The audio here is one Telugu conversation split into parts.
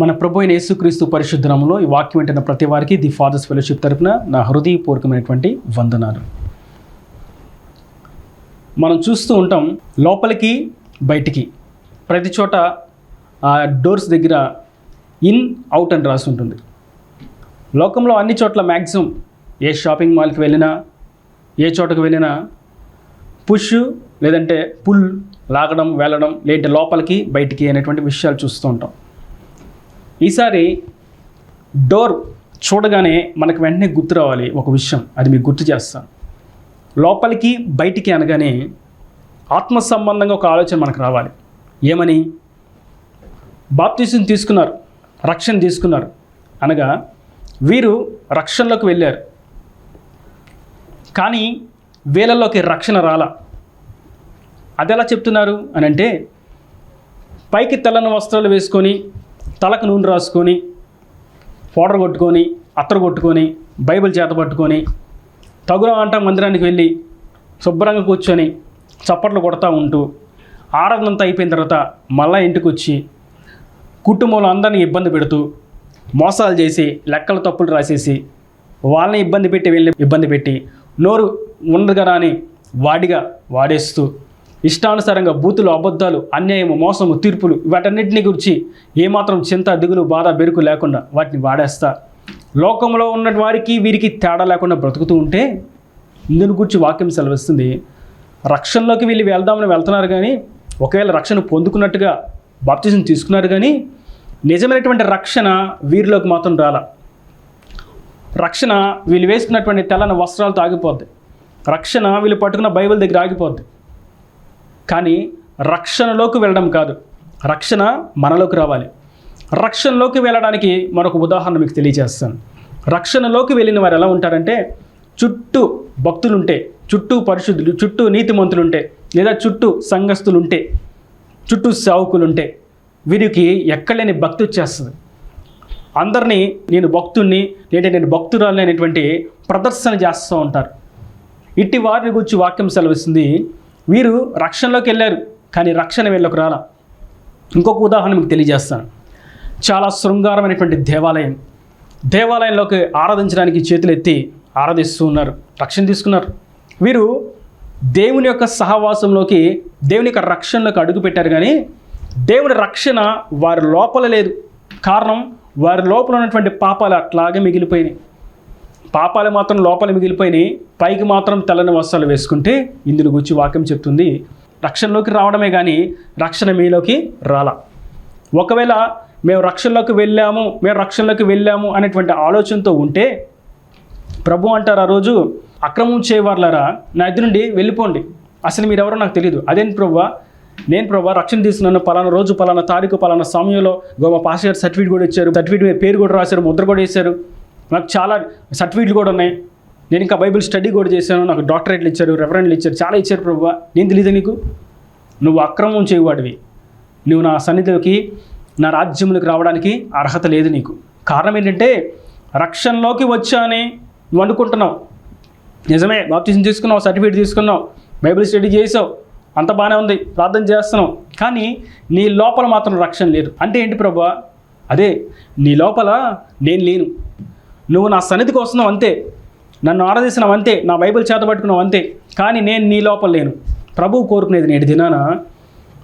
మన ప్రభు అయిన యేసుక్రీస్తు పరిశుద్ధనంలో ఈ వాక్యం వెంటనే ప్రతి వారికి ది ఫాదర్స్ ఫెలోషిప్ తరపున నా హృదయపూర్వకమైనటువంటి వందనాలు. మనం చూస్తూ ఉంటాం లోపలికి బయటికి. ప్రతి చోట ఆ డోర్స్ దగ్గర ఇన్ అవుట్ అని రాసి ఉంటుంది. లోకంలో అన్ని చోట్ల మ్యాక్సిమం ఏ షాపింగ్ మాల్కి వెళ్ళినా ఏ చోటకు వెళ్ళినా పుష్ లేదంటే పుల్ లాగడం వెళ్ళడం లేదంటే లోపలికి బయటికి అనేటువంటి విషయాలు చూస్తూ ఉంటాం. ఈసారి డోర్ చూడగానే మనకు వెంటనే గుర్తు రావాలి ఒక విషయం. అది మీకు గుర్తు చేస్తాను. లోపలికి బయటికి అనగానే ఆత్మ సంబంధంగా ఒక ఆలోచన మనకు రావాలి. ఏమని? బాప్తీసుని తీసుకున్నారు. రక్షణ తీసుకున్నారు. అనగా వీరు రక్షణలోకి వెళ్ళారు. కానీ వీళ్ళలోకి రక్షణ రాల. అది ఎలా చెప్తున్నారు? అని అంటే పైకి తెల్లని వస్త్రాలు వేసుకొని తలకు నూనె రాసుకొని పౌడర్ కొట్టుకొని అత్తరు కొట్టుకొని బైబిల్ చేత పట్టుకొని తగున అంట మందిరానికి వెళ్ళి శుభ్రంగా కూర్చొని చప్పట్లు కొడతా ఉంటూ ఆరాధనంతా అయిపోయిన తర్వాత మళ్ళా ఇంటికి వచ్చి కుటుంబంలో అందరినీ ఇబ్బంది పెడుతూ మోసాలు చేసి లెక్కల తప్పులు రాసేసి వాళ్ళని ఇబ్బంది పెట్టి వెళ్ళి ఇబ్బంది పెట్టి నోరు ఉండదు కదా అని వాడిగా వాడేస్తూ ఇష్టానుసారంగా బూతులు అబద్ధాలు అన్యాయము మోసము తీర్పులు వాటన్నిటిని గురించి ఏమాత్రం చింత దిగులు బాధ బెరుకు లేకుండా వాటిని వాడేస్తా. లోకంలో ఉన్న వారికి వీరికి తేడా లేకుండా బ్రతుకుతూ ఉంటే ఇందుని గురించి వాక్యం సెలవిస్తుంది. రక్షణలోకి వీళ్ళు వెళ్దామని వెళ్తున్నారు కానీ ఒకవేళ రక్షణ పొందుకున్నట్టుగా బాప్తిజం తీసుకున్నారు కానీ నిజమైనటువంటి రక్షణ వీరిలోకి మాత్రం రాల. రక్షణ వీళ్ళు వేసుకున్నటువంటి తెల్లని వస్త్రాలతో ఆగిపోద్ది. రక్షణ వీళ్ళు పట్టుకున్న బైబిల్ దగ్గర ఆగిపోద్ది. కానీ రక్షణలోకి వెళ్ళడం కాదు. రక్షణ మనలోకి రావాలి. రక్షణలోకి వెళ్ళడానికి మరొక ఉదాహరణ మీకు తెలియజేస్తాను. రక్షణలోకి వెళ్ళిన వారు ఎలా ఉంటారంటే చుట్టూ భక్తులుంటే చుట్టూ పరిశుద్ధులు చుట్టూ నీతిమంతులుంటే లేదా చుట్టూ సంఘస్థులుంటే చుట్టూ సేవకులుంటే వీరికి ఎక్కడలేని భక్తి వచ్చేస్తుంది. అందరినీ నేను భక్తుణ్ణి లేదా నేను భక్తురాలని అనేటువంటి ప్రదర్శన చేస్తూ ఉంటారు. ఇట్టి వారిని గురించి వాక్యం సెలవిస్తుంది. వీరు రక్షణలోకి వెళ్ళారు కానీ రక్షణ వీళ్ళకు రాల. ఇంకొక ఉదాహరణ మీకు తెలియజేస్తాను. చాలా శృంగారమైనటువంటి దేవాలయం. దేవాలయంలోకి ఆరాధించడానికి చేతులు ఎత్తి ఆరాధిస్తూ ఉన్నారు రక్షణ తీసుకున్నారు. వీరు దేవుని యొక్క సహవాసంలోకి దేవుని యొక్క రక్షణలోకి అడుగు పెట్టారు కానీ దేవుని రక్షణ వారి లోపల లేదు. కారణం వారి లోపల ఉన్నటువంటి పాపాలు అట్లాగే మిగిలిపోయినాయి. పాపాలు మాత్రం లోపల మిగిలిపోయినాయి. పైకి మాత్రం తెల్లని వస్త్రాలు వేసుకుంటే ఇందులో గురించి వాక్యం చెప్తుంది. రక్షణలోకి రావడమే కానీ రక్షణ మీలోకి రాలా. ఒకవేళ మేము రక్షణలోకి వెళ్ళాము మేము రక్షణలోకి వెళ్ళాము అనేటువంటి ఆలోచనతో ఉంటే ప్రభు అంటారు ఆ రోజు అక్రమం చేయవారులారా నా ఇద్దరు నుండి వెళ్ళిపోండి. అసలు మీరెవరో నాకు తెలియదు అదేంటి ప్రభు? నేను ప్రభు రక్షణ తీసుకున్నాను. పలానా రోజు పలానా తారీఖు పలానా సమయంలో గోవా పాస్ గారు సర్టిఫికేట్ కూడా ఇచ్చారు. సర్టిఫికేట్ మీద పేరు కూడా రాశారు ముద్ర కూడా వేశారు. నాకు చాలా సర్టిఫికెట్లు కూడా ఉన్నాయి. నేను ఇంకా బైబిల్ స్టడీ కూడా చేశాను. నాకు డాక్టరేట్లు ఇచ్చారు రెఫరెంట్లు ఇచ్చారు చాలా ఇచ్చారు ప్రభు నేను తెలియదు నీకు? నువ్వు అక్రమం చేయవాడివి. నువ్వు నా సన్నిధిలోకి నా రాజ్యంలోకి రావడానికి అర్హత లేదు నీకు. కారణం ఏంటంటే రక్షణలోకి వచ్చాని నువ్వు అనుకుంటున్నావు. నిజమే బాప్టిజం తీసుకున్నావు సర్టిఫికేట్ తీసుకున్నావు బైబిల్ స్టడీ చేసావు అంత బాగానే ఉంది ప్రార్థన చేస్తున్నావు. కానీ నీ లోపల మాత్రం రక్షణ లేదు. అంటే ఏంటి ప్రభా అదే నీ లోపల నేను లేను. నువ్వు నా సన్నిధికి వస్తున్నావు అంతే. నన్ను ఆరాధిస్తున్నావు అంతే. నా బైబిల్ చేత పట్టుకున్నావు అంతే. కానీ నేను నీ లోపల లేను. ప్రభువు కోరుకునేది నేటి దినాన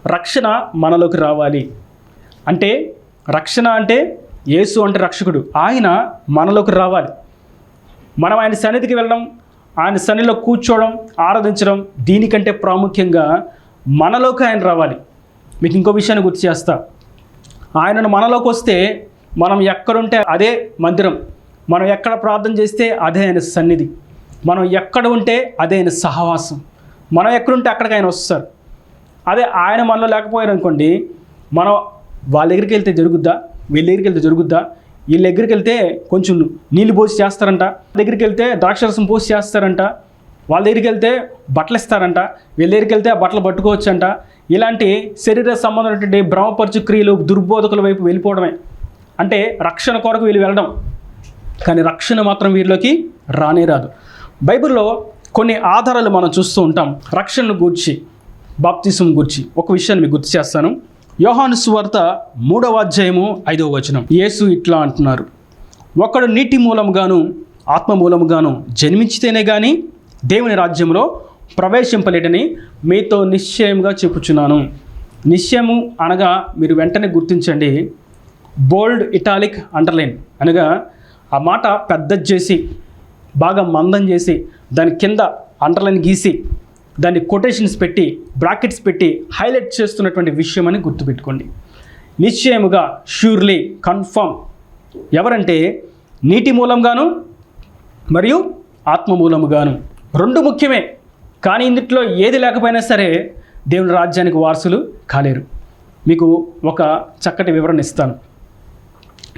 రక్షణ మనలోకి రావాలి. అంటే రక్షణ అంటే యేసు అంటే రక్షకుడు. ఆయన మనలోకి రావాలి. మనం ఆయన సన్నిధికి వెళ్ళడం ఆయన సన్నిధిలో కూర్చోవడం ఆరాధించడం దీనికంటే ప్రాముఖ్యంగా మనలోకి ఆయన రావాలి. మీకు ఇంకో విషయాన్ని గుర్తు చేస్తా. ఆయనను మనలోకి వస్తే మనం ఎక్కడుంటే అదే మందిరం. మనం ఎక్కడ ప్రార్థన చేస్తే అదే ఆయన సన్నిధి. మనం ఎక్కడ ఉంటే అదే ఆయన సహవాసం. మనం ఎక్కడుంటే అక్కడికి ఆయన వస్తారు. అదే ఆయన మనలో లేకపోయారు అనుకోండి మనం వాళ్ళ దగ్గరికి వెళ్తే జరుగుద్దా? వీళ్ళ దగ్గరికి వెళ్తే జరుగుద్దా? వీళ్ళ దగ్గరికి వెళ్తే కొంచెం నీళ్ళు పోసి చేస్తారంట. దగ్గరికి వెళ్తే ద్రాక్షరసం పోసి చేస్తారంట. వాళ్ళ దగ్గరికి వెళ్తే బట్టలు ఇస్తారంట. వీళ్ళ దగ్గరికి వెళ్తే ఆ బట్టలు పట్టుకోవచ్చంట. ఇలాంటి శరీర సంబంధమైనటువంటి భ్రమపరచు క్రియలు దుర్బోధకుల వైపు వెళ్ళిపోవడమే. అంటే రక్షణ కొరకు వీళ్ళు వెళ్ళడం. కానీ రక్షణ మాత్రం వీరిలోకి రానే రాదు. బైబిల్లో కొన్ని ఆధారాలు మనం చూస్తూ ఉంటాం రక్షణను గూర్చి బాప్తిసం గూర్చి. ఒక విషయాన్ని మీకు గుర్తు చేస్తాను. యోహాను సువార్త మూడవ అధ్యాయము ఐదవ వచనం. యేసు ఇట్లా అంటున్నారు. ఒకడు నీటి మూలముగాను ఆత్మ మూలముగాను జన్మించితేనే కానీ దేవుని రాజ్యంలో ప్రవేశింపలేడని మీతో నిశ్చయంగా చెప్పుచున్నాను. నిశ్చయము అనగా మీరు వెంటనే గుర్తించండి. బోల్డ్ ఇటాలిక్ అండర్లైన్ అనగా ఆ మాట పెద్ద చేసి బాగా మందం చేసి దాని కింద అండర్లైన్ గీసి దాన్ని కొటేషన్స్ పెట్టి బ్రాకెట్స్ పెట్టి హైలైట్ చేస్తున్నటువంటి విషయం అని గుర్తుపెట్టుకోండి. నిశ్చయముగా ష్యూర్లీ కన్ఫర్మ్ ఎవరంటే నీటి మూలంగాను మరియు ఆత్మ మూలముగాను. రెండు ముఖ్యమే కానీ ఇందుట్లో ఏది లేకపోయినా సరే దేవుని రాజ్యానికి వారసులు కాలేరు. మీకు ఒక చక్కటి వివరణ ఇస్తాను.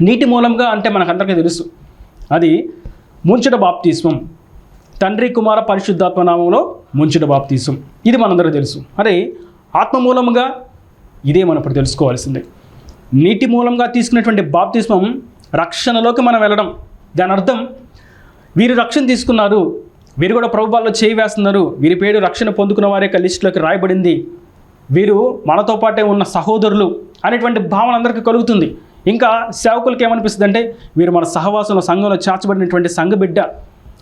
నీటి మూలంగా అంటే మనకందరికీ తెలుసు. అది ముంచుట బాప్తీస్వం తండ్రి కుమార పరిశుద్ధాత్మ నామంలో ముంచుట బాప్తీసం. ఇది మనందరూ తెలుసు. అరే ఆత్మ మూలంగా ఇదే మనం ఇప్పుడు తెలుసుకోవాల్సిందే. నీటి మూలంగా తీసుకున్నటువంటి బాప్తిస్మం రక్షణలోకి మనం వెళ్ళడం. దాని అర్థం వీరు రక్షణ తీసుకున్నారు వీరు కూడా ప్రభుత్వాల్లో చేయి వేస్తున్నారు వీరి పేరు రక్షణ పొందుకున్న వారి యొక్క లిస్టులోకి రాయబడింది. వీరు మనతో పాటే ఉన్న సహోదరులు అనేటువంటి భావన అందరికీ కలుగుతుంది. ఇంకా సేవకులకి ఏమనిపిస్తుంది అంటే వీరు మన సహవాసంలో సంఘంలో చేర్చబడినటువంటి సంఘ బిడ్డ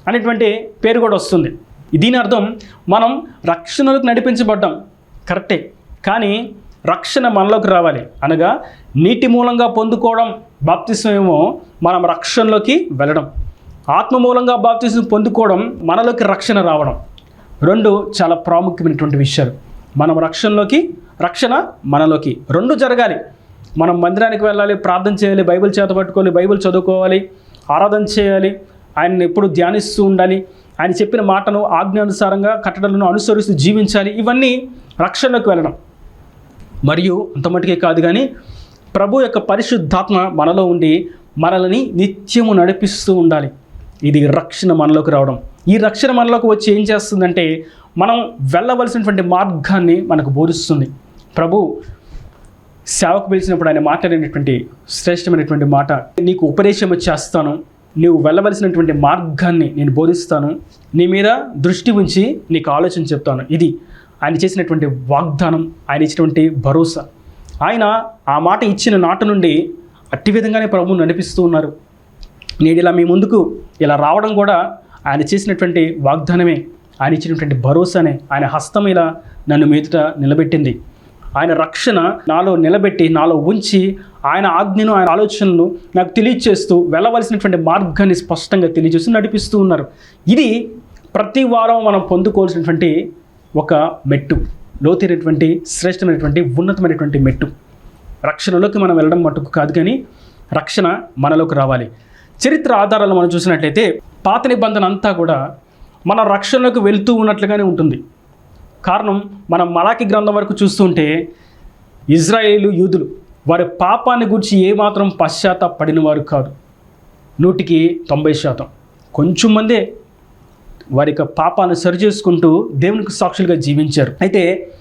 అనేటువంటి పేరు కూడా వస్తుంది. దీని అర్థం మనం రక్షణలకు నడిపించబడ్డం. కరెక్టే. కానీ రక్షణ మనలోకి రావాలి. అనగా నీటి మూలంగా పొందుకోవడం బాప్తిసం ఏమో మనం రక్షణలోకి వెళ్ళడం. ఆత్మ మూలంగా బాప్తిసం పొందుకోవడం మనలోకి రక్షణ రావడం. రెండు చాలా ప్రాముఖ్యమైనటువంటి విషయాలు. మనం రక్షణలోకి రక్షణ మనలోకి. రెండు జరగాలి. మనం మందిరానికి వెళ్ళాలి ప్రార్థన చేయాలి బైబిల్ చేత పట్టుకోవాలి బైబిల్ చదువుకోవాలి ఆరాధన చేయాలి ఆయన్ని ఎప్పుడు ధ్యానిస్తూ ఉండాలి ఆయన చెప్పిన మాటను ఆజ్ఞానుసారంగా కట్టడలను అనుసరిస్తూ జీవించాలి ఇవన్నీ రక్షణలోకి వెళ్ళడం. మరియు అంత మటుకే కాదు కానీ ప్రభు యొక్క పరిశుద్ధాత్మ మనలో ఉండి మనల్ని నిత్యము నడిపిస్తూ ఉండాలి. ఇది రక్షణ మనలోకి రావడం. ఈ రక్షణ మనలోకి వచ్చి ఏం చేస్తుందంటే మనం వెళ్ళవలసినటువంటి మార్గాన్ని మనకు బోధిస్తుంది. ప్రభు సేవకు పిలిచినప్పుడు ఆయన మాట్లాడినటువంటి శ్రేష్టమైనటువంటి మాట నీకు ఉపదేశం చేస్తాను నీవు వెళ్ళవలసినటువంటి మార్గాన్ని నేను బోధిస్తాను. నీ మీద దృష్టి ఉంచి నీకు ఆలోచన చెప్తాను. ఇది ఆయన చేసినటువంటి వాగ్దానం ఆయన ఇచ్చినటువంటి భరోసా. ఆయన ఆ మాట ఇచ్చిన నాట నుండి అట్టి విధంగానే ప్రభువు నడిపిస్తూ ఉన్నారు. నేను ఇలా మీ ముందుకు ఇలా రావడం కూడా ఆయన చేసినటువంటి వాగ్దానమే. ఆయన ఇచ్చినటువంటి భరోసానే. ఆయన హస్తం ఇలా నన్ను మీదుట నిలబెట్టింది. ఆయన రక్షణ నాలో నిలబెట్టి నాలో ఉంచి ఆయన ఆజ్ఞను ఆయన ఆలోచనలు నాకు తెలియచేస్తూ వెళ్ళవలసినటువంటి మార్గాన్ని స్పష్టంగా తెలియజేస్తూ నడిపిస్తూ ఉన్నారు. ఇది ప్రతి వారం మనం పొందుకోవాల్సినటువంటి ఒక మెట్టు. లోతైనటువంటి శ్రేష్టమైనటువంటి ఉన్నతమైనటువంటి మెట్టు. రక్షణలోకి మనం వెళ్ళడం మటుకు కాదు కానీ రక్షణ మనలోకి రావాలి. చరిత్ర ఆధారాలు మనం చూసినట్లయితే పాత నిబంధన అంతా కూడా మన రక్షణలోకి వెళ్తూ ఉన్నట్లుగానే ఉంటుంది. కారణం మనం మలాకి గ్రంథం వరకు చూస్తుంటే ఇజ్రాయేలు యూదులు వారి పాపాన్ని గురించి ఏమాత్రం పశ్చాత్తాపడిన వారు కాదు. నూటికి తొంభై శాతం. కొంచెం మందే వారి యొక్క పాపాన్ని సరిచేసుకుంటూ దేవునికి సాక్షులుగా జీవించారు. అయితే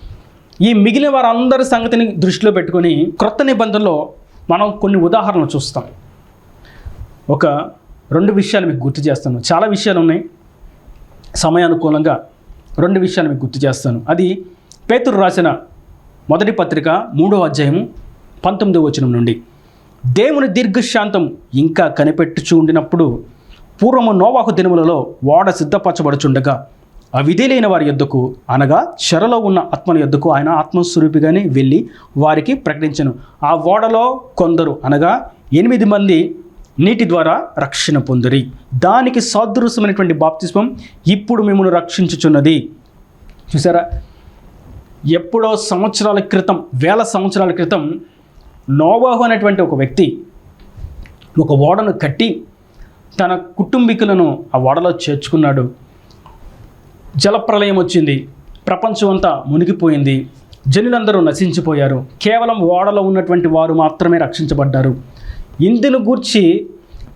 ఈ మిగిలిన వారందరి సంగతిని దృష్టిలో పెట్టుకొని క్రొత్త నిబంధనలో మనం కొన్ని ఉదాహరణలు చూస్తాం. ఒక రెండు విషయాలు మీకు గుర్తు చేస్తాను. చాలా విషయాలు ఉన్నాయి. సమయానుకూలంగా రెండు విషయాలు మీకు గుర్తు చేస్తాను. అది పేతురు రాసిన మొదటి పత్రిక మూడో అధ్యాయం పంతొమ్మిదో వచనం నుండి. దేవుని దీర్ఘశాంతం ఇంకా కనిపెట్టుచూ ఉండినప్పుడు పూర్వము నోవాహు దినములలో ఓడ సిద్ధపరచబడుచుండగా అవిధేలైన వారి యొద్దకు అనగా చెరలో ఉన్న ఆత్మల యొద్దకు ఆయన ఆత్మస్వరూపిగానే వెళ్ళి వారికి ప్రకటించను. ఆ ఓడలో కొందరు అనగా ఎనిమిది మంది నీటి ద్వారా రక్షణ పొందిరి. దానికి సాదృశ్యమైనటువంటి బాప్తిస్వం ఇప్పుడు మిమ్మల్ని రక్షించుచున్నది. చూసారా? ఎప్పుడో సంవత్సరాల క్రితం వేల సంవత్సరాల క్రితం నోవాహు అనేటువంటి ఒక వ్యక్తి ఒక ఓడను కట్టి తన కుటుంబీకులను ఆ ఓడలో చేర్చుకున్నాడు. జలప్రలయం వచ్చింది. ప్రపంచం అంతా మునిగిపోయింది. జనులందరూ నశించిపోయారు. కేవలం ఓడలో ఉన్నటువంటి వారు మాత్రమే రక్షించబడ్డారు. ఇందును గూర్చి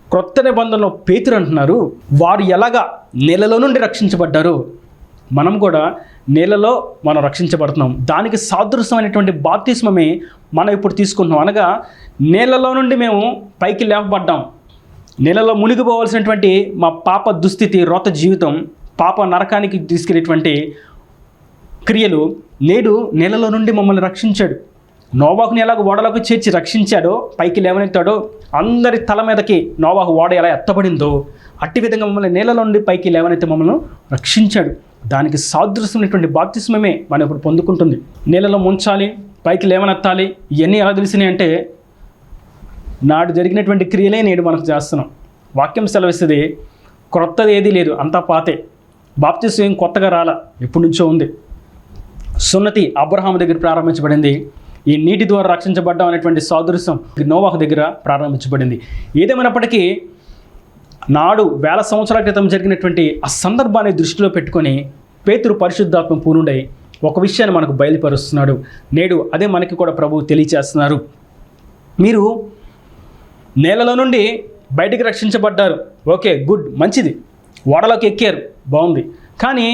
క్రొత్త నిబంధనలో పేతురు అంటున్నారు. వారు ఎలాగా నెలలో నుండి రక్షించబడ్డారు? మనం కూడా నేలలో మనం రక్షించబడుతున్నాం. దానికి సాదృశ్యమైనటువంటి బాప్తిస్మమే మనం ఇప్పుడు తీసుకుంటున్నాం. అనగా నేలలో నుండి మేము పైకి లేపబడ్డాం. నేలలో మునిగిపోవాల్సినటువంటి మా పాప దుస్థితి రోత జీవితం పాప నరకానికి తీసుకెళ్ళేటువంటి క్రియలు నేడు నేలలో నుండి మమ్మల్ని రక్షించాడు. నోవాహుని ఎలాగ ఓడలోకి చేర్చి రక్షించాడో పైకి లేవనెత్తాడో అందరి తల మీదకి నోవాహు ఓడ ఎలా ఎత్తబడిందో అట్టి విధంగా మమ్మల్ని నేలలో నుండి పైకి లేవనెత్తి మమ్మల్ని రక్షించాడు. దానికి సాదృశ్యమైనటువంటి బాప్తిస్మమే మనం ఇప్పుడు పొందుకుంటుంది. నీళ్ళలో ముంచాలి పైకి లేవనెత్తాలి ఇవన్నీ ఎలా తెలిసినాయి అంటే నాడు జరిగినటువంటి క్రియలే నేడు మనకు చేస్తున్నాం. వాక్యం సెలవిస్తుంది క్రొత్తది ఏదీ లేదు అంతా పాతే. బాప్తిస్వం ఏం కొత్తగా రాల ఎప్పటి నుంచో ఉంది. సున్నతి అబ్రహాం దగ్గర ప్రారంభించబడింది. ఈ నీటి ద్వారా రక్షించబడ్డం అనేటువంటి సాదృశ్యం నోవాహు దగ్గర ప్రారంభించబడింది. ఏదేమైనప్పటికీ నాడు వేల సంవత్సరాల క్రితం జరిగినటువంటి ఆ సందర్భాన్ని దృష్టిలో పెట్టుకొని పేతురు పరిశుద్ధాత్మ పూనుడై ఒక విషయాన్ని మనకు బయలుపరుస్తున్నాడు. నేడు అదే మనకి కూడా ప్రభువు తెలియచేస్తున్నారు. మీరు నేలలో నుండి బయటికి రక్షించబడ్డారు. ఓకే గుడ్ మంచిది. ఓడలోకి ఎక్కారు బాగుంది. కానీ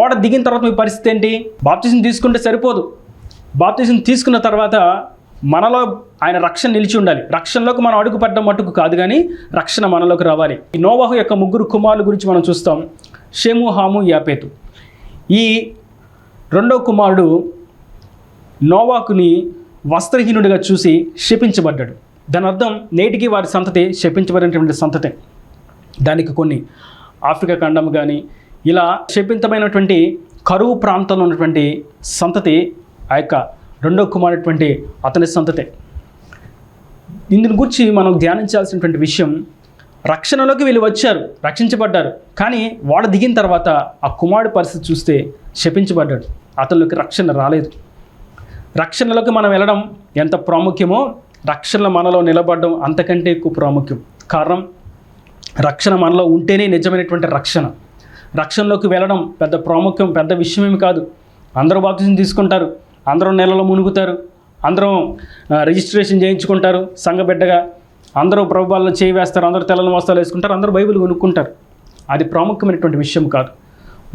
ఓడ దిగిన తర్వాత మీ పరిస్థితి ఏంటి? బాప్తిజం తీసుకుంటే సరిపోదు. బాప్తిజం తీసుకున్న తర్వాత మనలో ఆయన రక్షణ నిలిచి ఉండాలి. రక్షణలోకి మనం అడుగుపడ్డం మటుకు మట్టుకు కాదు కానీ రక్షణ మనలోకి రావాలి. ఈ నోవాహు యొక్క ముగ్గురు కుమారుల గురించి మనం చూస్తాం. షేము హాము యాపేతు. ఈ రెండో కుమారుడు నోవాకుని వస్త్రహీనుడిగా చూసి శపించబడ్డాడు. దాని అర్థం నేటికి వారి సంతతి శపించబడినటువంటి సంతతే. దానికి కొన్ని ఆఫ్రికా ఖండం కానీ ఇలా శపింతమైనటువంటి కరువు ప్రాంతంలో ఉన్నటువంటి సంతతి ఆ యొక్క రెండో కుమారుడటువంటి అతని సంతతే. ఇందుని గురించి మనం ధ్యానించాల్సినటువంటి విషయం రక్షణలోకి వీళ్ళు వచ్చారు రక్షించబడ్డారు. కానీ వాడ దిగిన తర్వాత ఆ కుమారుడి పరిస్థితి చూస్తే శపించబడ్డాడు. అతనిలోకి రక్షణ రాలేదు. రక్షణలోకి మనం వెళ్ళడం ఎంత ప్రాముఖ్యమో రక్షణ మనలో నిలబడడం అంతకంటే ఎక్కువ ప్రాముఖ్యం. కారణం రక్షణ మనలో ఉంటేనే నిజమైనటువంటి రక్షణ. రక్షణలోకి వెళ్ళడం పెద్ద ప్రాముఖ్యం పెద్ద విషయమేమి కాదు. అందరూ బాప్తిజం తీసుకుంటారు. అందరూ నెలలో మునుగుతారు అందరూ రిజిస్ట్రేషన్ చేయించుకుంటారు సంఘబిడ్డగా అందరూ ప్రభుత్వాలను చేయి వేస్తారు అందరూ తెల్లని వస్త్రాలు వేసుకుంటారు అందరూ బైబిల్ కొనుక్కుంటారు. అది ప్రాముఖ్యమైనటువంటి విషయం కాదు.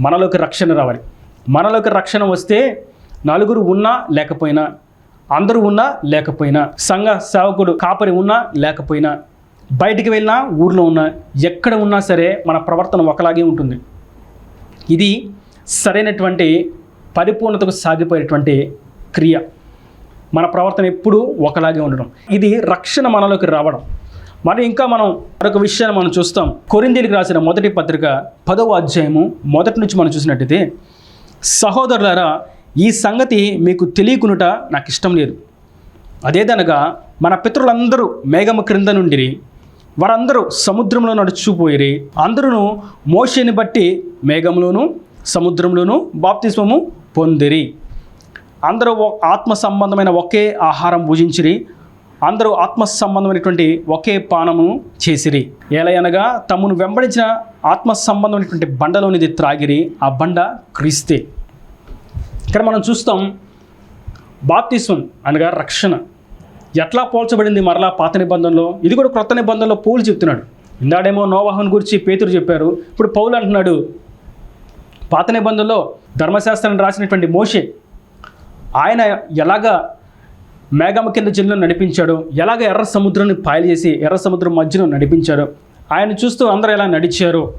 మనలోకి రక్షణ రావాలి. మనలోకి రక్షణ వస్తే నలుగురు ఉన్నా లేకపోయినా అందరూ ఉన్నా లేకపోయినా సంఘ సేవకుడు కాపరి ఉన్నా లేకపోయినా బయటికి వెళ్ళినా ఊర్లో ఉన్నా ఎక్కడ ఉన్నా సరే మన ప్రవర్తన ఒకలాగే ఉంటుంది. ఇది సరైనటువంటి పరిపూర్ణతకు సాగిపోయేటువంటి క్రియ. మన ప్రవర్తన ఎప్పుడూ ఒకలాగే ఉండడం. ఇది రక్షణ మనలోకి రావడం. మరి ఇంకా మనం మరొక విషయాన్ని మనం చూస్తాం. కొరిందీలకు రాసిన మొదటి పత్రిక పదవ అధ్యాయము మొదటి నుంచి మనం చూసినట్టయితే సహోదరులారా ఈ సంగతి మీకు తెలియకునుట నాకు ఇష్టం లేదు. అదేదనగా మన పితరులందరూ మేఘము క్రింద నుండి వారందరూ సముద్రంలో నడుచుకుపోయిరి అందరూ మోషేని బట్టి మేఘంలోను సముద్రంలోను బాప్తిస్మము పొందిరి. అందరూ ఆత్మ సంబంధమైన ఒకే ఆహారం భుజించిరి. అందరూ ఆత్మ సంబంధమైనటువంటి ఒకే పానము చేసిరి. ఎలయనగా తమను వెంబడించిన ఆత్మ సంబంధమైనటువంటి బండలోనిది త్రాగిరి. ఆ బండ క్రీస్తే. ఇక్కడ మనం చూస్తాం బాప్తిస్వం అనగా రక్షణ. ఎట్లా పోల్చబడింది మరలా పాత నిబంధనలో? ఇది కూడా క్రొత్త నిబంధనలో పౌలు చెప్తున్నాడు. ఇందాడేమో నోవాహన్ గురించి పేతురు చెప్పారు. ఇప్పుడు పౌలు అంటున్నాడు పాత నిబంధనలో ధర్మశాస్త్రాన్ని రాసినటువంటి మోషే ఆయన ఎలాగా మేఘమ కింద జల్లును నడిపించాడో? ఎలాగ ఎర్ర సముద్రాన్ని పాయలు చేసి ఎర్ర సముద్రం మధ్యలో నడిపించాడు? ఆయన చూస్తూ అందరూ ఎలా నడిచారు?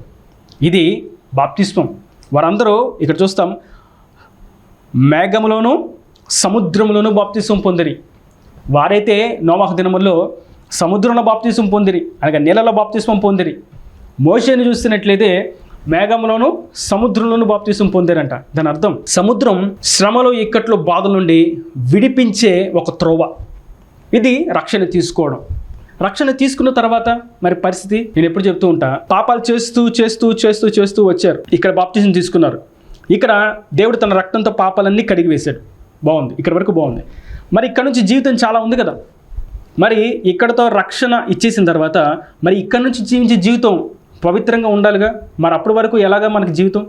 ఇది బాప్తిస్వం వారందరూ ఇక్కడ చూస్తాం. మేఘములోను సముద్రంలోనూ బాప్తిస్వం పొందిరి. వారైతే నోమహ దినముల్లో సముద్రంలో బాప్తిస్వం పొందిరి అనగా నీళ్ళలో బాప్తిస్వం పొందిరి. మోషేని చూస్తున్నట్లయితే మేఘంలోను సముద్రంలోను బాప్తీసం పొందారంట. దాని అర్థం సముద్రం శ్రమలో ఇక్కట్లో బాధల నుండి విడిపించే ఒక త్రోవ. ఇది రక్షణ తీసుకోవడం. రక్షణ తీసుకున్న తర్వాత మరి పరిస్థితి నేను ఎప్పుడు చెప్తూ ఉంటా పాపాలు చేస్తూ చేస్తూ చేస్తూ చేస్తూ వచ్చారు. ఇక్కడ బాప్తిజం తీసుకున్నారు. ఇక్కడ దేవుడు తన రక్తంతో పాపాలన్నీ కడిగి వేశాడు. బాగుంది. ఇక్కడ వరకు బాగుంది. మరి ఇక్కడ నుంచి జీవితం చాలా ఉంది కదా. మరి ఇక్కడతో రక్షణ ఇచ్చేసిన తర్వాత మరి ఇక్కడ నుంచి జీవించే జీవితం పవిత్రంగా ఉండాలిగా. మరి అప్పటి వరకు ఎలాగా మనకి జీవితం?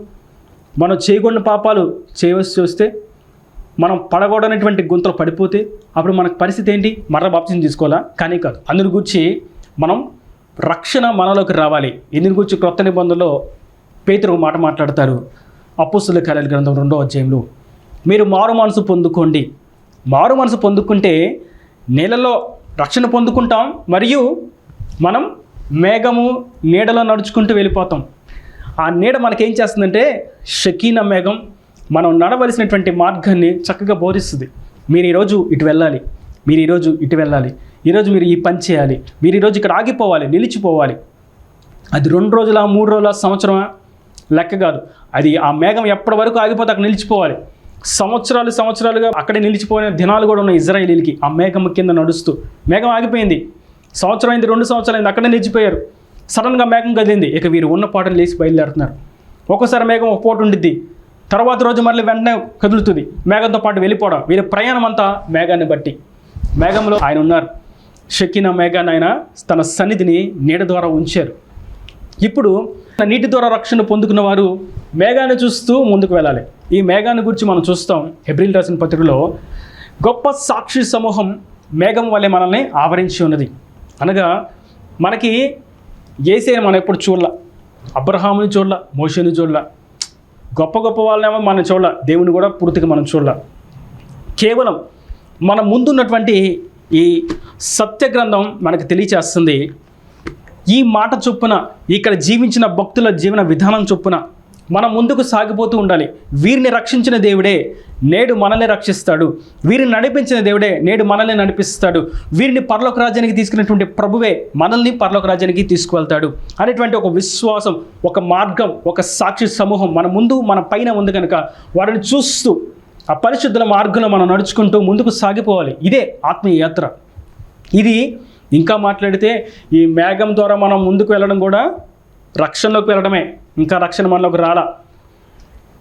మనం చేయకుండా పాపాలు చేయవలసి వస్తే మనం పడగొడనటువంటి గుంతలు పడిపోతే అప్పుడు మనకు పరిస్థితి ఏంటి? మరణ బాప్తిని తీసుకోవాలా? కానీ కాదు. అందుని గురించి మనం రక్షణ మనలోకి రావాలి. ఇందుని గురించి క్రొత్త నిబంధనలో పేతురు ఒక మాట మాట్లాడతారు. అప్పుస్తుల కార్యాల గ్రంథం రెండో అధ్యాయంలో మీరు మారు మనసు పొందుకోండి. మారు మనసు పొందుకుంటే నేలలో రక్షణ పొందుకుంటాం మరియు మనం మేఘము నీడలో నడుచుకుంటూ వెళ్ళిపోతాం. ఆ నీడ మనకేం చేస్తుందంటే షకీన మేఘం మనం నడవలసినటువంటి మార్గాన్ని చక్కగా బోధిస్తుంది. మీరు ఈరోజు ఇటు వెళ్ళాలి. మీరు ఈరోజు ఇటు వెళ్ళాలి. ఈరోజు మీరు ఈ పని చేయాలి. మీరు ఈరోజు ఇక్కడ ఆగిపోవాలి నిలిచిపోవాలి. అది రెండు రోజుల మూడు రోజుల సంవత్సరమా? లెక్క కాదు. అది ఆ మేఘం ఎప్పటి వరకు ఆగిపోతే అక్కడ నిలిచిపోవాలి. సంవత్సరాలు సంవత్సరాలుగా అక్కడే నిలిచిపోయిన దినాలు కూడా ఉన్నాయి ఇజ్రాయిలీలకి. ఆ మేఘం కింద నడుస్తూ. మేఘం ఆగిపోయింది. సంవత్సరం అయింది రెండు సంవత్సరాలు అయింది అక్కడే నిలిచిపోయారు. సడన్గా మేఘం కదిలింది. ఇక వీరు ఉన్న పాటలు లేచి బయలుదేరుతున్నారు. ఒక్కోసారి మేఘం ఒక పూట ఉండిద్ది. తర్వాత రోజు మళ్ళీ వెంటనే కదులుతుంది. మేఘంతో పాటు వెళ్ళిపోవడం. వీరి ప్రయాణం అంతా మేఘాన్ని బట్టి. మేఘంలో ఆయన ఉన్నారు. షెక్కిన మేఘాన్ని ఆయన తన సన్నిధిని నీడ ద్వారా ఉంచారు. ఇప్పుడు నీటి ద్వారా రక్షణ పొందుకున్న వారు మేఘాన్ని చూస్తూ ముందుకు వెళ్ళాలి. ఈ మేఘాన్ని గురించి మనం చూస్తాం ఎబ్రిల్ రాసిన పత్రికలో గొప్ప సాక్షి సమూహం మేఘం వల్లే మనల్ని ఆవరించి ఉన్నది. అనగా మనకి ఏసే మనం ఎప్పుడు చూడాల అబ్రహాముని చూడాల మోషని చూడాల గొప్ప గొప్ప వాళ్ళనేమో మనం చూడాల దేవుని కూడా పూర్తిగా మనం చూడాల. కేవలం మన ముందున్నటువంటి ఈ సత్య గ్రంథం మనకు తెలియచేస్తుంది. ఈ మాట చొప్పున ఇక్కడ జీవించిన భక్తుల జీవన విధానం చొప్పున మనం ముందుకు సాగిపోతూ ఉండాలి. వీరిని రక్షించిన దేవుడే నేడు మనల్ని రక్షిస్తాడు. వీరిని నడిపించిన దేవుడే నేడు మనల్ని నడిపిస్తాడు. వీరిని పర్లోక రాజ్యానికి తీసుకున్నటువంటి ప్రభువే మనల్ని పరలోక రాజ్యానికి తీసుకువెళ్తాడు అనేటువంటి ఒక విశ్వాసం ఒక మార్గం ఒక సాక్షి సమూహం మన ముందు మన పైన ఉంది కనుక వారిని చూస్తూ ఆ పరిశుద్ధుల మార్గంలో మనం నడుచుకుంటూ ముందుకు సాగిపోవాలి. ఇదే ఆత్మీయ యాత్ర. ఇది ఇంకా మాట్లాడితే ఈ మేఘం ద్వారా మనం ముందుకు వెళ్ళడం కూడా రక్షణలోకి వెళ్ళడమే. ఇంకా రక్షణ మనలోకి రాలా.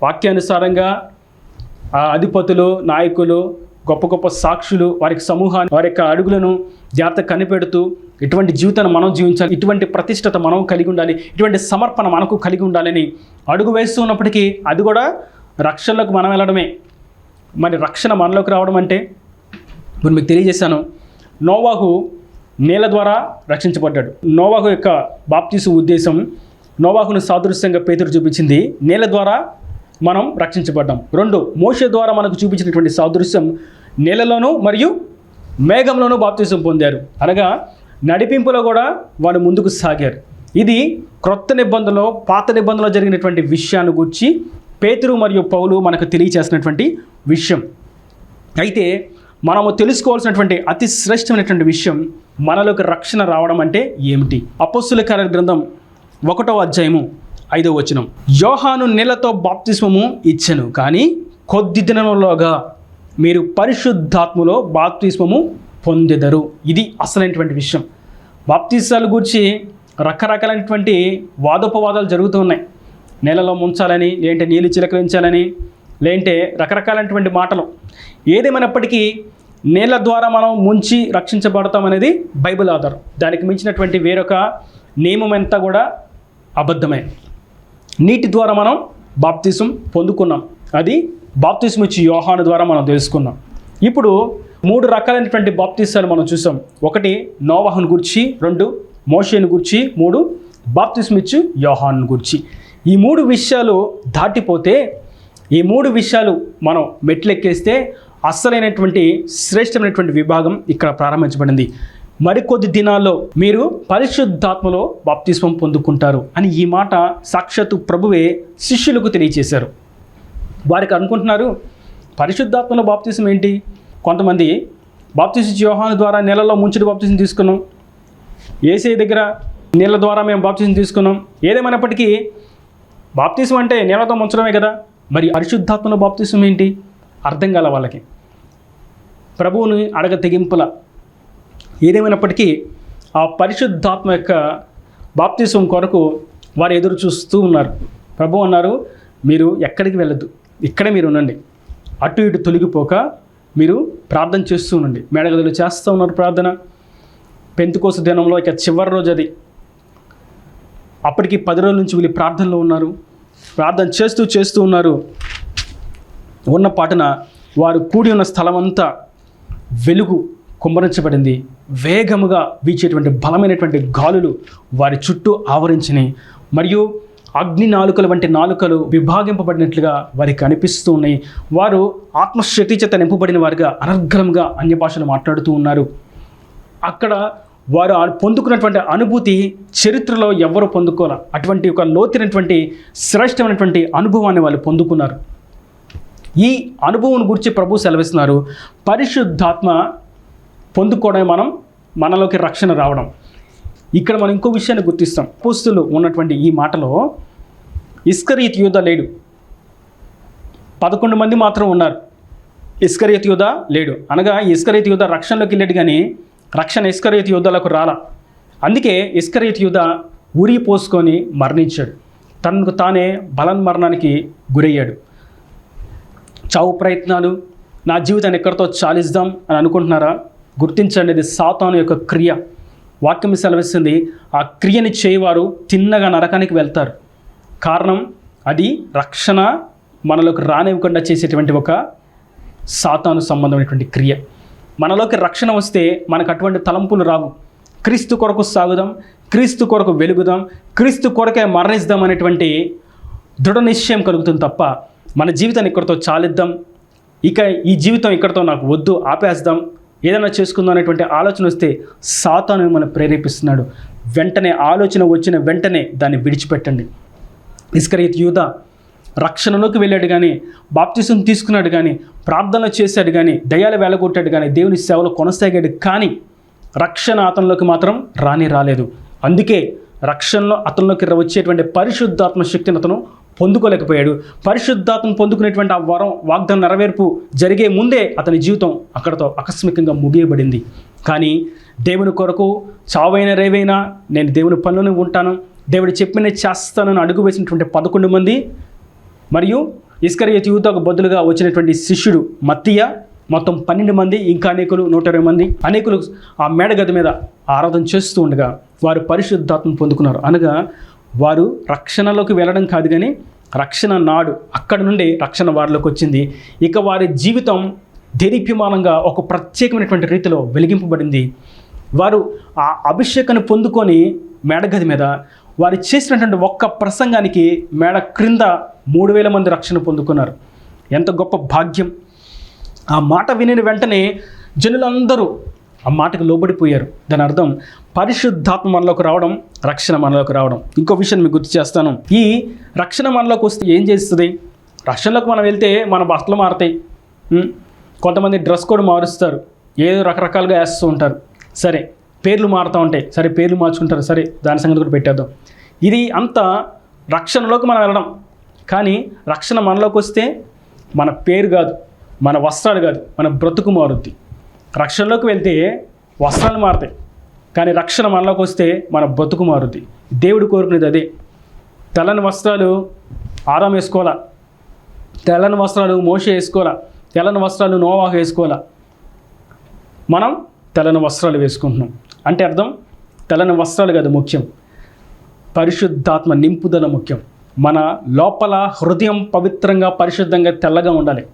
వాక్యానుసారంగా ఆ అధిపతులు నాయకులు గొప్ప గొప్ప సాక్షులు వారికి సమూహాన్ని వారి యొక్క అడుగులను జాగ్రత్త కనిపెడుతూ ఇటువంటి జీవితాన్ని మనం జీవించాలి ఇటువంటి ప్రతిష్టత మనం కలిగి ఉండాలి ఇటువంటి సమర్పణ మనకు కలిగి ఉండాలని అడుగు వేస్తూ ఉన్నప్పటికీ అది కూడా రక్షణలోకి మనం వెళ్ళడమే. మరి రక్షణ మనలోకి రావడం అంటే ఇప్పుడు మీకు తెలియజేశాను నోవాహు నేల ద్వారా రక్షించబడ్డాడు. నోవాహు యొక్క బాప్తీసు ఉద్దేశం నోవాహును సాదృశ్యంగా పేతురు చూపించింది. నేల ద్వారా మనం రక్షించబడ్డాం. రెండు మోషే ద్వారా మనకు చూపించినటువంటి సాదృశ్యం నేలలోనూ మరియు మేఘంలోనూ బాప్తీసం పొందారు. అనగా నడిపింపులో కూడా వారు ముందుకు సాగారు. ఇది క్రొత్త నిబంధనలో పాత నిబంధనలో జరిగినటువంటి విషయాన్ని గురించి పేతురు మరియు పౌలు మనకు తెలియచేసినటువంటి విషయం. అయితే మనము తెలుసుకోవాల్సినటువంటి అతి శ్రేష్టమైనటువంటి విషయం మనలోకి రక్షణ రావడం అంటే ఏమిటి? అపస్సుల కార్య గ్రంథం ఒకటో అధ్యాయము ఐదో వచనం. యోహాను నీళ్ళతో బాప్తిస్మము ఇచ్చెను కానీ కొద్ది దినములోగా మీరు పరిశుద్ధాత్మలో బాప్తిస్మము పొందెదరు. ఇది అసలైనటువంటి విషయం. బాప్తిసాల గురించి రకరకాలైనటువంటి వాదోపవాదాలు జరుగుతూ ఉన్నాయి. నేలలో ముంచాలని లేదంటే నీళ్ళు చిలకరించాలని లేదంటే రకరకాలైనటువంటి మాటలు. ఏదేమైనప్పటికీ నేల ద్వారా మనం ముంచి రక్షించబడతాం అనేది బైబిల్ ఆధారం. దానికి మించినటువంటి వేరొక నియమం అంతా కూడా అబద్ధమే. నీటి ద్వారా మనం బాప్తిసం పొందుకున్నాం. అది బాప్తిసం ఇచ్చి యోహాను ద్వారా మనం తెలుసుకున్నాం. ఇప్పుడు మూడు రకాలైనటువంటి బాప్తిసాలు మనం చూసాం. ఒకటి నోవాహన్ గురించి రెండు మోషేని గురించి మూడు బాప్తిసం ఇచ్చి యోహాను గురించి. ఈ మూడు విషయాలు దాటిపోతే ఈ మూడు విషయాలు మనం మెట్లెక్కేస్తే అస్సలైనటువంటి శ్రేష్టమైనటువంటి విభాగం ఇక్కడ ప్రారంభించబడింది. మరికొద్ది దినాల్లో మీరు పరిశుద్ధాత్మలో బాప్తిస్వం పొందుకుంటారు అని ఈ మాట సాక్షాత్తు ప్రభువే శిష్యులకు తెలియచేశారు. వారికి అనుకుంటున్నారు పరిశుద్ధాత్మలో బాప్తిసం ఏంటి? కొంతమంది బాప్తిసం యోహాను ద్వారా నెలలో ముంచుడు బాప్తిసం తీసుకున్నాం. ఏసీ దగ్గర నీళ్ళ ద్వారా మేము బాప్తిసం తీసుకున్నాం. ఏదేమైనప్పటికీ బాప్తిసం అంటే నీళ్ళతో ముంచడమే కదా. మరి పరిశుద్ధాత్మలో బాప్తిసం ఏంటి? అర్థం కాల వాళ్ళకి. ప్రభువుని అడగ తెగింపుల ఏదేమైనప్పటికీ ఆ పరిశుద్ధాత్మ యొక్క బాప్తిసం కొరకు వారు ఎదురు చూస్తూ ఉన్నారు. ప్రభు అన్నారు మీరు ఎక్కడికి వెళ్ళద్దు. ఇక్కడే మీరు ఉండండి. అటు ఇటు తొలగిపోక మీరు ప్రార్థన చేస్తూ ఉండండి. మేడగదులు చేస్తూ ఉన్నారు ప్రార్థన. పెంతుకోస దినంలో ఇక చివరి రోజు అది. అప్పటికి పది రోజుల నుంచి వీళ్ళు ప్రార్థనలో ఉన్నారు. ప్రార్థన చేస్తూ చేస్తూ ఉన్నారు. ఉన్న పాటన వారు కూడి ఉన్న స్థలమంతా వెలుగు కుమ్మరించబడింది. వేగముగా వీచేటువంటి బలమైనటువంటి గాలులు వారి చుట్టూ ఆవరించినాయి మరియు అగ్ని నాలుకలు వంటి నాలుకలు విభాగింపబడినట్లుగా వారికి అనిపిస్తూ ఉన్నాయి వారు ఆత్మశక్తి చేత నింపబడిన వారిగా అనర్గళంగా అన్య భాషలు మాట్లాడుతూ ఉన్నారు. అక్కడ వారు ఆ పొందుకున్నటువంటి అనుభూతి చరిత్రలో ఎవరు పొందుకోవాలి అటువంటి ఒక లోతైనటువంటి శ్రేష్టమైనటువంటి అనుభవాన్ని వాళ్ళు పొందుకున్నారు. ఈ అనుభవం గురించి ప్రభు సెలవిస్తున్నారు. పరిశుద్ధాత్మ పొందుకోవడం మనం మనలోకి రక్షణ రావడం. ఇక్కడ మనం ఇంకో విషయాన్ని గుర్తిస్తాం. పోస్తులు ఉన్నటువంటి ఈ మాటలో ఇస్కరీత్ యూధ లేడు. పదకొండు మంది మాత్రం ఉన్నారు. ఇస్కరీత్ యూధ లేడు. అనగా ఇస్కరీత్ యూధ రక్షణలోకి వెళ్ళాడు కానీ రక్షణ ఇస్కరీత్ యూదలకు రాలా. అందుకే ఇస్కరీత్ యూధ ఉరి పోసుకొని మరణించాడు. తనకు తానే బలన్మరణానికి గురయ్యాడు. చావు ప్రయత్నాలు నా జీవితాన్ని ఎక్కడితో చాలిద్దాం అని అనుకుంటున్నారా? గుర్తించండి ఇది సాతాను యొక్క క్రియ. వాక్యం సెలవిస్తుంది ఆ క్రియని చేయవారు తిన్నగా నరకానికి వెళ్తారు. కారణం అది రక్షణ మనలోకి రానివ్వకుండా చేసేటువంటి ఒక సాతాను సంబంధమైనటువంటి క్రియ. మనలోకి రక్షణ వస్తే మనకు అటువంటి తలంపులు రావు. క్రీస్తు కొరకు సాగుదాం క్రీస్తు కొరకు వెలుగుదాం క్రీస్తు కొరకే మరణిస్తాం అనేటువంటి దృఢ నిశ్చయం కలుగుతుంది తప్ప మన జీవితాన్ని ఇక్కడితో చాలిద్దాం. ఇక ఈ జీవితం ఇక్కడితో నాకు వద్దు ఆపేద్దాం ఏదైనా చేసుకుందాం అనేటువంటి ఆలోచన వస్తే సాతాను మిమ్మల్ని ప్రేరేపిస్తున్నాడు. వెంటనే ఆలోచన వచ్చిన వెంటనే దాన్ని విడిచిపెట్టండి. ఇస్కరీత్ యూద రక్షణలోకి వెళ్ళాడు కానీ బాప్తిసం తీసుకున్నాడు కానీ ప్రార్థనలు చేశాడు కానీ దయాలు వెళ్ళగొట్టాడు కానీ దేవుని సేవలో కొనసాగాడు కానీ రక్షణ అతనిలోకి మాత్రం రాని రాలేదు. అందుకే రక్షణలో అతనిలోకి వచ్చేటువంటి పరిశుద్ధాత్మ శక్తిని అతను పొందుకోలేకపోయాడు. పరిశుద్ధాత్మ పొందుకునేటువంటి ఆ వరం వాగ్దానం నెరవేర్పు జరిగే ముందే అతని జీవితం అక్కడతో ఆకస్మికంగా ముగియబడింది. కానీ దేవుని కొరకు చావైన రేవైనా నేను దేవుని పనులను ఉంటాను. దేవుడు చెప్పిన చేస్తానని అడుగు వేసినటువంటి పదకొండు మంది మరియు ఇస్కరియత్ యూతకు బదులుగా వచ్చినటువంటి శిష్యుడు మత్తియ మొత్తం పన్నెండు మంది ఇంకా అనేకులు నూట ఇరవై మంది అనేకులు ఆ మేడగది మీద ఆరాధన చేస్తూ ఉండగా వారు పరిశుద్ధాత్మను పొందుకున్నారు. అనగా వారు రక్షణలోకి వెళ్ళడం కాదు కానీ రక్షణ నాడు అక్కడి నుండి రక్షణ వారిలోకి వచ్చింది. ఇక వారి జీవితం దేదీప్యమానంగా ఒక ప్రత్యేకమైనటువంటి రీతిలో వెలిగింపబడింది. వారు ఆ అభిషేకాన్ని పొందుకొని మేడగది మీద వారు చేసినటువంటి ఒక్క ప్రసంగానికి మేడ క్రింద మూడు వేల మంది రక్షణ పొందుకున్నారు. ఎంత గొప్ప భాగ్యం! ఆ మాట వినిన వెంటనే జనులందరూ ఆ మాటకు లోబడిపోయారు. దాని అర్థం పరిశుద్ధాత్మ మనలోకి రావడం రక్షణ మనలోకి రావడం. ఇంకో విషయం మీకు గుర్తు చేస్తాను. ఈ రక్షణ మనలోకి వస్తే ఏం చేస్తుంది? రక్షణలోకి మనం వెళ్తే మన బట్టలు మారుతాయి. కొంతమంది డ్రెస్ కోడ్ మారుస్తారు. ఏదో రకరకాలుగా వేస్తూ ఉంటారు. సరే పేర్లు మారుతూ ఉంటాయి. సరే పేర్లు మార్చుకుంటారు. సరే దాని సంగతి కూడా పెట్టేద్దాం. ఇది అంతా రక్షణలోకి మనం వెళ్ళడం. కానీ రక్షణ మనలోకి వస్తే మన పేరు కాదు మన వస్త్రాలు కాదు మన బ్రతుకు మారుద్ది. రక్షణలోకి వెళ్తే వస్త్రాలు మారుతాయి. కానీ రక్షణ మనలోకి వస్తే మన బతుకు మారుద్ది. దేవుడు కోరుకునేది అదే. తెల్లని వస్త్రాలు ఆరాం వేసుకోవాలా? తెల్లని వస్త్రాలు మోస వేసుకోవాలా? తెల్లని వస్త్రాలు నోవాహ వేసుకోవాలా? మనం తెల్లని వస్త్రాలు వేసుకుంటున్నాం. అంటే అర్థం? తెల్లని వస్త్రాలు కాదు ముఖ్యం. పరిశుద్ధాత్మ నింపుదల ముఖ్యం. మన లోపల హృదయం పవిత్రంగా పరిశుద్ధంగా తెల్లగా ఉండాలి.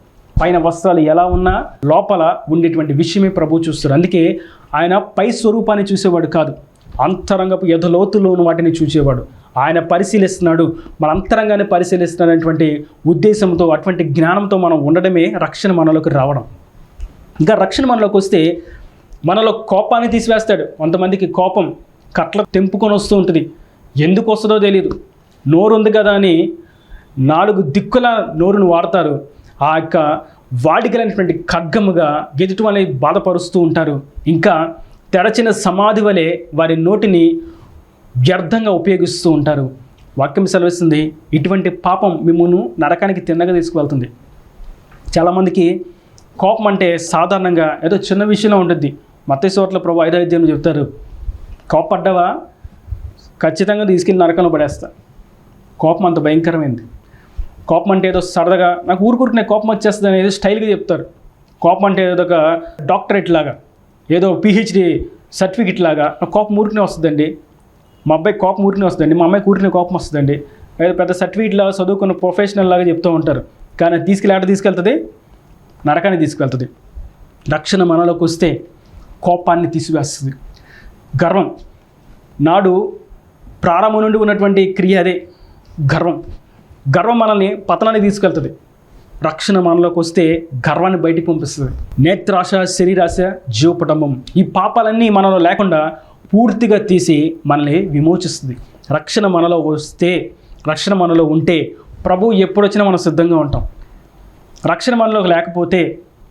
పైన వస్త్రాలు ఎలా ఉన్నా లోపల ఉండేటువంటి విషయమే ప్రభు చూస్తారు అందుకే ఆయన పై స్వరూపాన్ని చూసేవాడు కాదు. అంతరంగపు ఎదలోతులో వాటిని చూసేవాడు. ఆయన పరిశీలిస్తున్నాడు. మన అంతరంగాన్ని పరిశీలిస్తున్నటువంటి ఉద్దేశంతో అటువంటి జ్ఞానంతో మనం ఉండడమే రక్షణ మనలోకి రావడం. ఇంకా రక్షణ మనలోకి వస్తే మనలో కోపాన్ని తీసివేస్తాడు. కొంతమందికి కోపం కట్ల తెంపుకొని వస్తూ ఉంటుంది. ఎందుకు వస్తుందో తెలియదు నోరు ఉంది కదా అని నాలుగు దిక్కుల నోరును వాడతారు. ఆ యొక్క వాడికలైనటువంటి ఖడ్గముగా ఎదుటి వాళ్ళని బాధపరుస్తూ ఉంటారు. ఇంకా తెరచిన సమాధి వలె వారి నోటిని వ్యర్థంగా ఉపయోగిస్తూ ఉంటారు. వాక్యం సెలవిస్తుంది ఇటువంటి పాపం మిమ్మల్ని నరకానికి తిన్నగా తీసుకువెళ్తుంది. చాలామందికి కోపం అంటే సాధారణంగా ఏదో చిన్న విషయంలో ఉంటుంది. మత్స్యవట్ల ప్రభు ఐదో చెప్తారు కోపడ్డావా ఖచ్చితంగా తీసుకెళ్ళి నరకంలో పడేస్తా. కోపం అంత భయంకరమైంది. కోపం అంటే ఏదో సరదాగా నాకు ఊరుకూరుకునే కోపం వచ్చేస్తుంది అనేది స్టైల్గా చెప్తారు. కోపం అంటే ఏదో ఒక డాక్టరేట్ లాగా ఏదో పిహెచ్డి సర్టిఫికెట్ లాగా నాకు కోపం ఊరికనే వస్తుందండి. మా అబ్బాయి కోపం ఊరికనే వస్తుందండి మా అమ్మాయి ఊరికనే కోపం వస్తుందండి. ఏదో పెద్ద సర్టిఫికెట్ లాగా చదువుకున్న ప్రొఫెషనల్ లాగా చెప్తూ ఉంటారు. కానీ తీసుకెళ్ళాట తీసుకెళ్ళి ఆట తీసుకెళ్తుంది? నరకాన్ని తీసుకెళ్తుంది. రక్షణ మనలోకి వస్తే కోపాన్ని తీసివేస్తుంది. గర్వం. నాడు ప్రారంభం నుండి ఉన్నటువంటి క్రియ అదే. గర్వం. గర్వం మనల్ని పతనాన్ని తీసుకెళ్తుంది. రక్షణ మనలోకి వస్తే గర్వాన్ని బయటికి పంపిస్తుంది. నేత్రాశ శరీరాశ జీవపటంబం ఈ పాపాలన్నీ మనలో లేకుండా పూర్తిగా తీసి మనల్ని విమోచిస్తుంది. రక్షణ మనలో వస్తే రక్షణ మనలో ఉంటే ప్రభు ఎప్పుడు వచ్చినా మనం సిద్ధంగా ఉంటాం. రక్షణ మనలోకి లేకపోతే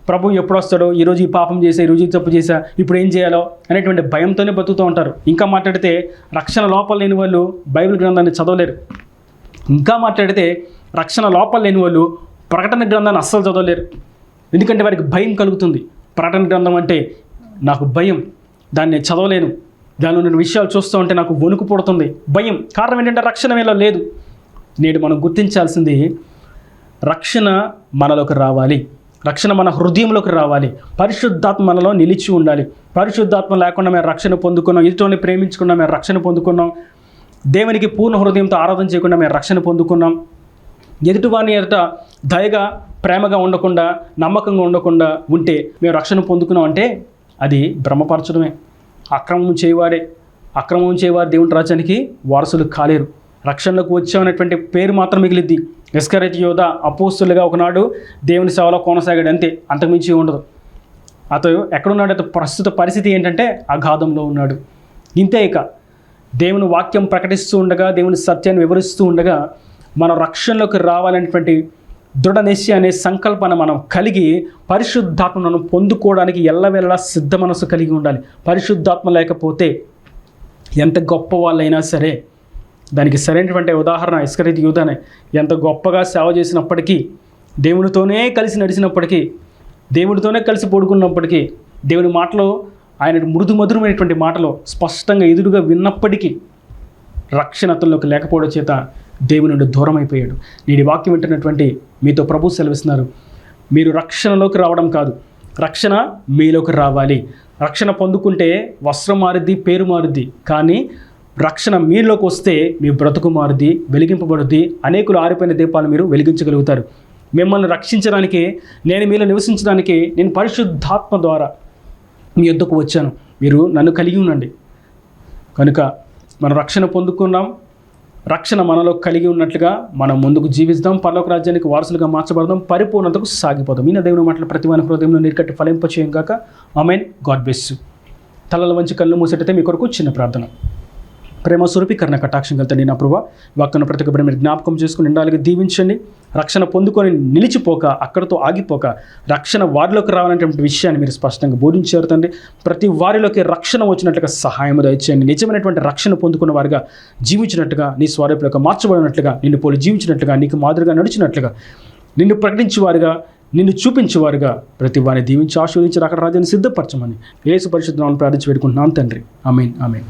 ప్రభు ఎప్పుడు వస్తాడో ఈరోజు ఈ పాపం చేసా ఈరోజు ఈ తప్పు చేసా ఇప్పుడు ఏం చేయాలో అనేటువంటి భయంతోనే బతుకుతూ ఉంటారు. ఇంకా మాట్లాడితే రక్షణ లోపల లేని వాళ్ళు బైబిల్ గ్రంథాన్ని చదవలేరు. ఇంకా మాట్లాడితే రక్షణ లోపల లేని వాళ్ళు ప్రకటన గ్రంథాన్ని అస్సలు చదవలేరు. ఎందుకంటే వారికి భయం కలుగుతుంది. ప్రకటన గ్రంథం అంటే నాకు భయం దాన్ని చదవలేను. దానిలో నేను విషయాలు చూస్తూ ఉంటే నాకు వణుకు పుడుతుంది. భయం. కారణం ఏంటంటే రక్షణ వీళ్ళ లేదు. నేడు మనం గుర్తించాల్సింది రక్షణ మనలోకి రావాలి. రక్షణ మన హృదయంలోకి రావాలి. పరిశుద్ధాత్మ మనలో నిలిచి ఉండాలి. పరిశుద్ధాత్మ లేకుండా మేము రక్షణ పొందుకున్నాం. ఎదుటిని ప్రేమించుకున్నాం. మేము రక్షణ పొందుకున్నాం. దేవునికి పూర్ణ హృదయంతో ఆరాధన చేయకుండా మేము రక్షణ పొందుకున్నాం. ఎదుటివాని ఎదుట దయగా ప్రేమగా ఉండకుండా నమ్మకంగా ఉండకుండా ఉంటే మేము రక్షణ పొందుకున్నాం అంటే అది భ్రమపరచడమే అక్రమం చేయవారే అక్రమం చేయవారు దేవుని రాజ్యానికి వారసులు కాలేరు. రక్షణలోకి వచ్చామనేటువంటి పేరు మాత్రం మిగిలిద్ది. ఎస్కరేట్ యోధ అపోస్తులుగా ఒకనాడు దేవుని సేవలో కొనసాగాడు అంతే అంతకుమించి ఉండదు. అతను ఎక్కడున్నాడు? అతను ప్రస్తుత పరిస్థితి ఏంటంటే అగాధంలో ఉన్నాడు. ఇంతే ఇక. దేవుని వాక్యం ప్రకటిస్తూ ఉండగా దేవుని సత్యాన్ని వివరిస్తూ ఉండగా మన రక్షణలోకి రావాలనేటువంటి దృఢ నిశ్చయ అనే సంకల్పన మనం కలిగి పరిశుద్ధాత్మను పొందుకోవడానికి ఎల్లవేళలా సిద్ధ మనసు కలిగి ఉండాలి. పరిశుద్ధాత్మ లేకపోతే ఎంత గొప్ప వాళ్ళైనా సరే దానికి సరైనటువంటి ఉదాహరణ ఇస్కరీతి యూదనే. ఎంత గొప్పగా సేవ చేసినప్పటికీ దేవునితోనే కలిసి నడిచినప్పటికీ దేవునితోనే కలిసి పడుకున్నప్పటికీ దేవుని మాటలో ఆయన మృదు మధురమైనటువంటి మాటలో స్పష్టంగా ఎదురుగా విన్నప్పటికీ రక్షణ అతనిలోకి లేకపోవడం చేత దేవుని నుండి దూరం అయిపోయాడు నేటి వాక్యం వింటున్నటువంటి మీతో ప్రభు సెలవిస్తున్నారు. మీరు రక్షణలోకి రావడం కాదు రక్షణ మీలోకి రావాలి. రక్షణ పొందుకుంటే వస్త్రం మారుద్ది పేరు మారుద్ది కానీ రక్షణ మీలోకి వస్తే మీ బ్రతుకు మారుద్ది వెలిగింపబడుద్ది అనేకులు ఆరిపోయిన దీపాలు మీరు వెలిగించగలుగుతారు. మిమ్మల్ని రక్షించడానికి నేను మీలో నివసించడానికి నేను పరిశుద్ధాత్మ ద్వారా మీ యొద్దకు వచ్చాను. మీరు నన్ను కలిగి ఉండండి. కనుక మనం రక్షణ పొందుకున్నాం. రక్షణ మనలో కలిగి ఉన్నట్లుగా మనం ముందుకు జీవిస్తాం. పర్లోక రాజ్యానికి వారసులుగా మార్చబడదాం. పరిపూర్ణతకు సాగిపోదాం. ఈయన దేవుని మాటలు ప్రతి మన హృదయంలో నీరుకట్టి ఫలింపచేయం కాక అమెన్ గాడ్ బెస్ తలల వంచి కళ్ళు మూసేటైతే మీ కొరకు చిన్న ప్రార్థన. ప్రేమ స్వరూపీకరణ కటాక్షం కలితండి నా ప్రభా వాక్కును ప్రతి ఒక్కరిని మీరు జ్ఞాపకం చేసుకుని ఉండాలిగా దీవించండి. రక్షణ పొందుకొని నిలిచిపోక అక్కడతో ఆగిపోక రక్షణ వారిలోకి రావాలనేటువంటి విషయాన్ని మీరు స్పష్టంగా బోధించారు తండ్రి. ప్రతి వారిలోకి రక్షణ వచ్చినట్లుగా సహాయం దయచేయండి. నిజమైనటువంటి రక్షణ పొందుకున్న వారిగా జీవించినట్టుగా నీ స్వరూపులకు మార్చబడినట్లుగా నిన్ను పోలి జీవించినట్లుగా నీకు మాదిరిగా నడిచినట్లుగా నిన్ను ప్రకటించేవారుగా నిన్ను చూపించేవారుగా ప్రతి వారిని దీవించి ఆశీర్వదించి అక్కడ రాజ్యాన్ని సిద్ధపరచమని ఏసు పరిశుద్ధనాలను ప్రార్థించి పెట్టుకుంటున్నాను తండ్రి. అమీన్ ఆమెన్.